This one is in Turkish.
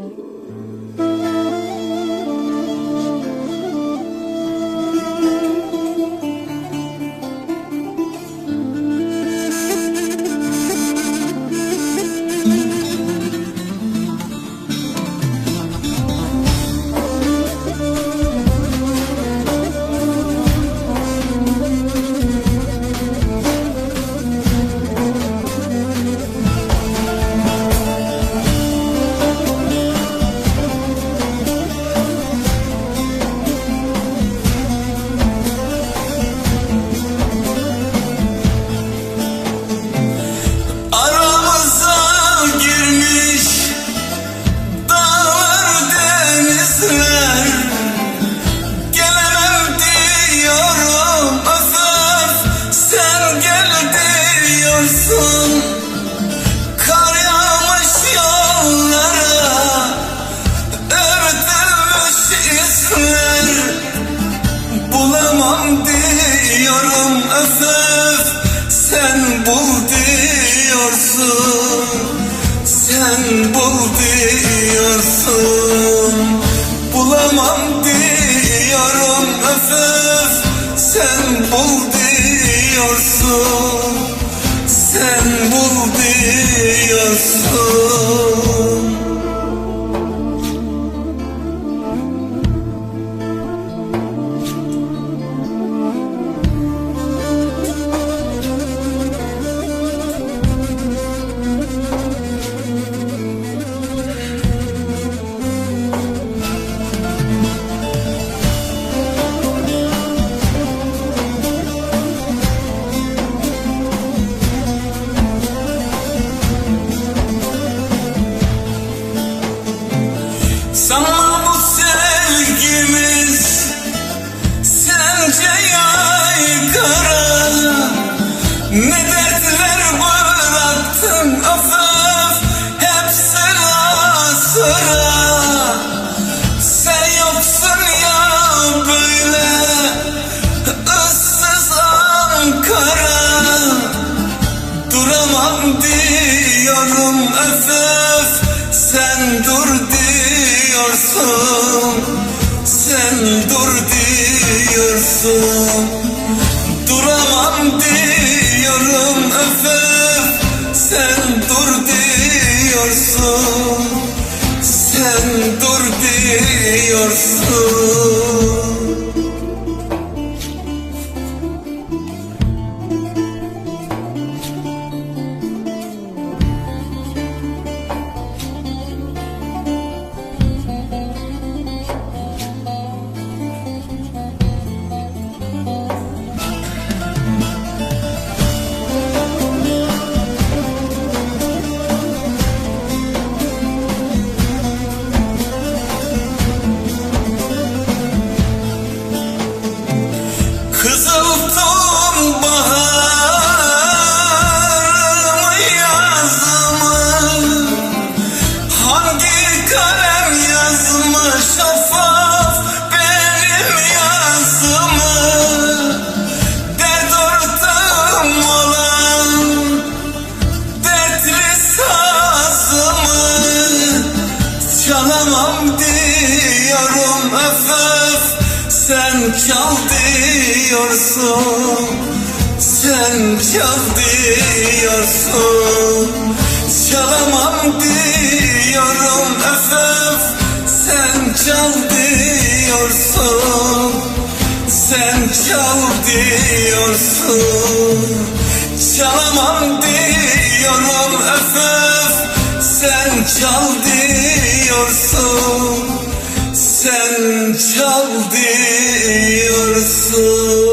嗯。Bulamam diyorum öf sen bul diyorsun Sen bul diyorsun. Bulamam diyorum öf sen bul diyorsun Sen bul diyorsun Sen dur diyorsun Sen dur diyorsun. Duramam diyorum öf öf Sen dur diyorsun. Sen dur diyorsun Çalamam diyorum öf öf Sen çal diyorsun Sen çal diyorsun. Çalamam diyorum öf öf Sen çal diyorsun Sen çal diyorsun. Çalamam diyorum öf öf Sen çal diyorsun Sen çal diyorsun